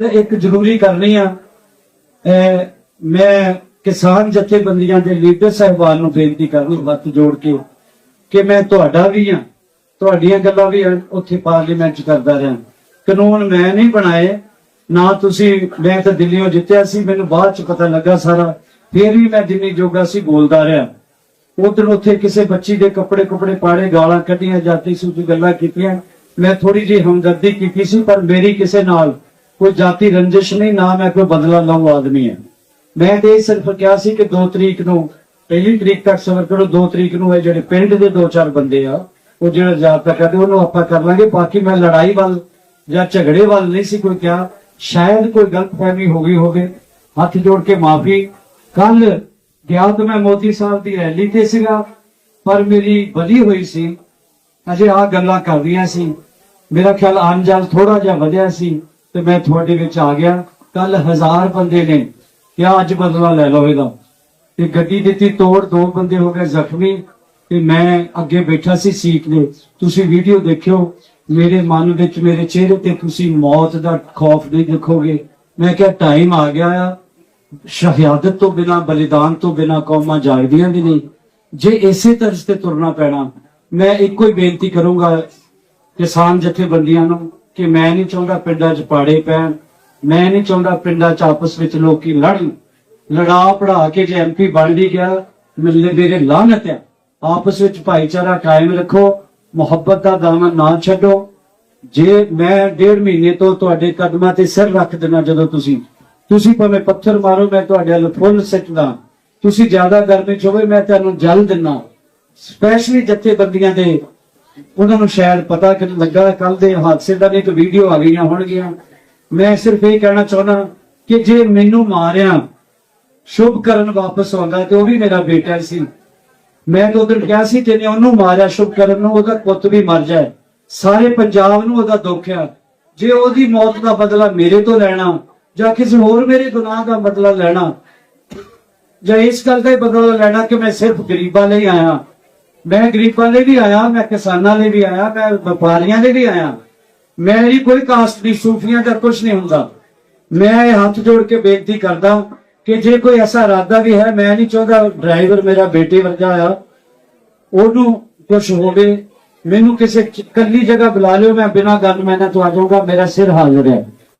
ਤੇ ਇੱਕ ਜ਼ਰੂਰੀ ਕਰਨੀ ਆ। ਮੈਂ ਕਿਸਾਨ ਜਥੇਬੰਦੀਆਂ ਦੇ ਲੀਡਰ ਸਾਹਿਬਾਨ ਨੂੰ ਬੇਨਤੀ ਕਰਨੀ ਹੱਥ ਜੋੜ ਕੇ, ਕਿ ਮੈਂ ਤੁਹਾਡਾ ਵੀ ਆ, ਤੁਹਾਡੀਆਂ ਗੱਲਾਂ ਵੀ ਉੱਥੇ ਪਾਰਲੀਮੈਂਟ ਚ ਕਰਦਾ ਰਿਹਾ। ਕਾਨੂੰਨ ਮੈਂ ਨਹੀਂ ਬਣਾਏ, ਨਾ ਤੁਸੀਂ ਮੈਂ ਤਾਂ ਦਿੱਲੀੋਂ ਜਿੱਤਿਆ ਸੀ, ਮੈਨੂੰ ਬਾਅਦ ਚ ਪਤਾ ਲੱਗਾ ਸਾਰਾ, ਫਿਰ ਵੀ ਮੈਂ ਜਿੰਨੀ ਜੋਗਾ ਸੀ, ਬੋਲਦਾ ਰਿਹਾ। ਉਧਰ ਉੱਥੇ ਕਿਸੇ ਬੱਚੀ ਦੇ ਕੱਪੜੇ ਕੁਪੜੇ ਪਾੜੇ, ਗਾਲਾਂ ਕੱਢੀਆਂ ਜਾਤੀ ਸੂਚ ਗੱਲਾਂ ਕੀਤੀਆਂ। ਮੈਂ ਥੋੜੀ ਜਿਹੀ ਹਮਦਰਦੀ ਕੀਤੀ ਸੀ, ਪਰ ਮੇਰੀ ਕਿਸੇ ਨਾਲ ਕੋਈ ਜਾਤੀ ਰੰਜਿਸ਼ ਨਹੀਂ, ਨਾ ਮੈਂ ਕੋਈ ਬਦਲਾ ਲਊ ਆਦਮੀ ਹੈ। ਮੈਂ ਤੇ ਇਹ ਸਿਰਫ ਕਿਹਾ ਸੀ ਕਿ 2 ਤਰੀਕ ਨੂੰ, ਪਹਿਲੀ ਤਰੀਕ ਤੱਕ ਸਬਰ ਕਰੋ 2 ਤਰੀਕ ਨੂੰ ਇਹ ਜਿਹੜੇ ਪਿੰਡ ਦੇ ਦੋ ਚਾਰ ਬੰਦੇ ਆ, ਉਹ ਜਿਹੜਾ ਜਾਬਤਾ ਕਰਦੇ ਉਹਨੂੰ ਆਪਾਂ ਕਰ ਲਾਂਗੇ, ਬਾਕੀ ਮੈਂ ਲੜਾਈ ਵੱਲ ਜਾਂ ਝਗੜੇ ਵੱਲ ਨਹੀਂ ਸੀ ਕੋਈ ਕਿਹਾ। ਸ਼ਾਇਦ ਕੋਈ ਗਲਤਫਹਿਮੀ ਹੋ ਗਈ ਹੋਵੇ, ਹੱਥ ਜੋੜ ਕੇ ਮਾਫੀ। ਕੱਲ ਗਿਆ ਤਾਂ ਮੈਂ ਮੋਦੀ ਸਾਹਿਬ ਦੀ ਰੈਲੀ ਤੇ ਸੀਗਾ, ਪਰ ਮੇਰੀ ਬਲੀ ਹੋਈ ਸੀ। ਅਜੇ ਆ ਗੱਲਾਂ ਕਰ ਰਹੀਆਂ ਸੀ। ਮੇਰਾ ਖਿਆਲ ਅੰਜਾਲ ਥੋੜਾ ਜਿਹਾ ਵਧਿਆ ਸੀ। ਤੇ ਮੈਂ ਤੁਹਾਡੇ ਵਿੱਚ ਆ ਗਿਆ। ਕੱਲ ਹਜ਼ਾਰ ਬੰਦੇ ਨੇ ਕਿਹਾ, ਅੱਜ ਬਦਲਾ ਲੈ ਲਓ ਇਹਦਾ। ਤੇ ਗੱਡੀ ਦਿੱਤੀ ਤੋੜ ਦੋ ਬੰਦੇ ਹੋ ਗਏ ਜ਼ਖਮੀ। ਤੇ ਮੈਂ ਅੱਗੇ ਬੈਠਾ ਸੀ ਸੀਟ ਦੇ। ਤੁਸੀਂ ਵੀਡੀਓ ਦੇਖਿਓ, ਮੇਰੇ ਮਨ ਵਿੱਚ, ਮੇਰੇ ਚਿਹਰੇ ਤੇ ਤੁਸੀਂ ਮੌਤ ਦਾ ਖੌਫ ਨਹੀਂ ਦੇਖੋਗੇ। ਮੈਂ ਕਿਹਾ ਟਾਈਮ ਆ ਗਿਆ ਆ। ਸ਼ਹਾਦਤ ਤੋਂ ਬਿਨਾ, ਬਲੀਦਾਨ ਤੋਂ ਬਿਨਾ ਕੌਮਾਂ ਜਾਗਦੀਆਂ ਵੀ ਨਹੀਂ। ਜੇ ਇਸੇ ਤਰ੍ਹਾਂ ਤੇ ਤੁਰਨਾ ਪੈਣਾ, ਮੈਂ ਇੱਕੋ ਹੀ ਬੇਨਤੀ ਕਰੂੰਗਾ ਕਿਸਾਨ ਜਥੇਬੰਦੀਆਂ ਨੂੰ ਕਿ ਮੈਂ ਨਹੀਂ ਚਾਹੁੰਦਾ ਪਿੰਡਾਂ 'ਚ ਪਾੜੇ ਪੈਣ, ਮੈਂ ਨਹੀਂ ਚਾਹੁੰਦਾ ਪਿੰਡਾਂ 'ਚ ਆਪਸ ਵਿੱਚ ਲੋਕੀ ਲੜਨ। ਲੜਾ ਪੜਾ ਕੇ ਜੇ ਐਮਪੀ ਬਣ ਵੀ ਗਿਆ, ਮਿਲਨੇ ਮੇਰੇ ਲਾਹਨਤ ਹੈ ਆਪਸ ਵਿੱਚ ਭਾਈਚਾਰਾ ਕਾਇਮ ਰੱਖੋ, ਮੁਹੱਬਤ ਦਾ ਦਾਮਨ ਨਾ ਛੱਡੋ। ਜੇ ਮੈਂ ਡੇਢ ਮਹੀਨੇ ਤੋਂ ਤੁਹਾਡੇ ਕਦਮਾਂ ਤੇ ਸਿਰ ਰੱਖ ਦੇਣਾ ਜਦੋਂ ਤੁਸੀਂ ਤੁਸੀਂ ਭਾਵੇਂ ਪੱਥਰ ਮਾਰੋ, ਮੈਂ ਤੁਹਾਡੇ ਵੱਲ ਫੁੱਲ ਸਿੱਟਦਾ। ਤੁਸੀਂ ਜ਼ਿਆਦਾ ਗਰਮੀ ਚ ਹੋਵੇ ਮੈਂ ਤੁਹਾਨੂੰ ਜਲ ਦਿੰਨਾ ਸਪੈਸ਼ਲੀ ਜਥੇਬੰਦੀਆਂ ਦੇ ਉਹਨਾਂ ਨੂੰ ਸ਼ਾਇਦ ਪਤਾ ਕਿ ਲੱਗਾ ਕੱਲ ਦੇ ਹਾਦਸੇ ਦਾ ਵੀ ਇੱਕ ਵੀਡੀਓ ਆ ਗਈਆਂ ਹੋਣਗੀਆਂ। ਮੈਂ ਸਿਰਫ ਇਹ ਕਹਿਣਾ ਚਾਹੁੰਦਾ ਕਿ ਜੇ ਮੈਨੂੰ ਮਾਰਿਆ, ਸ਼ੁਭ ਕਰਨ ਵਾਪਸ ਆਉਂਦਾ ਤੇ ਉਹ ਵੀ ਮੇਰਾ ਬੇਟਾ ਸੀ। ਮੈਂ ਤਾਂ ਉਧਰ ਕਿਹਾ ਸੀ ਜਿਹਨੇ ਉਹਨੂੰ ਮਾਰਿਆ ਸ਼ੁਭ ਕਰਨ ਨੂੰ, ਉਹਦਾ ਪੁੱਤ ਵੀ ਮਰ ਜਾਏ। ਸਾਰੇ ਪੰਜਾਬ ਨੂੰ ਉਹਦਾ ਦੁੱਖ ਆ। ਜੇ ਉਹਦੀ ਮੌਤ ਦਾ ਬਦਲਾ ਮੇਰੇ ਤੋਂ ਲੈਣਾ ਜਾਂ ਕਿਸੇ ਹੋਰ ਮੇਰੇ ਗੁਨਾਹ ਦਾ ਬਦਲਾ ਲੈਣਾ ਜਾਂ ਇਸ ਗੱਲ ਦਾ ਹੀ ਬਦਲਾ ਲੈਣਾ ਕਿ ਮੈਂ ਸਿਰਫ ਗਰੀਬਾਂ ਲਈ ਆਇਆ ਮੈਂ ਗਰੀਬਾਂ ਲਈ ਵੀ ਆਇਆ, ਮੈਂ ਕਿਸਾਨਾਂ ਲਈ ਵੀ ਆਇਆ, ਮੈਂ ਵਪਾਰੀਆਂ ਲਈ ਵੀ ਆਇਆ। ਮੇਰੀ ਕੋਈ ਕਾਸਟ ਦੀ ਸੂਫੀਆਂ ਦਾ ਕੁਝ ਨਹੀਂ ਹੁੰਦਾ। ਮੈਂ ਇਹ ਹੱਥ ਜੋੜ ਕੇ ਬੇਨਤੀ ਕਰਦਾ ਕਿ ਜੇ ਕੋਈ ਐਸਾ ਇਰਾਦਾ ਵੀ ਹੈ, ਮੈਂ ਨਹੀਂ ਚਾਹੁੰਦਾ ਡਰਾਈਵਰ ਮੇਰਾ ਬੇਟੇ ਵਰਗਾ ਆ, ਉਹਨੂੰ ਕੁਝ ਹੋਵੇ, ਮੈਨੂੰ ਕਿਸੇ ਚ- ਇਕੱਲੀ ਜਗ੍ਹਾ ਬੁਲਾ ਲਿਓ, ਮੈਂ ਬਿਨਾਂ ਗੱਲ ਮੈਨਾਂ ਤੋਂ ਆ ਜਾਊਂਗਾ ਮੇਰਾ ਸਿਰ ਹਾਜ਼ਰ ਹੈ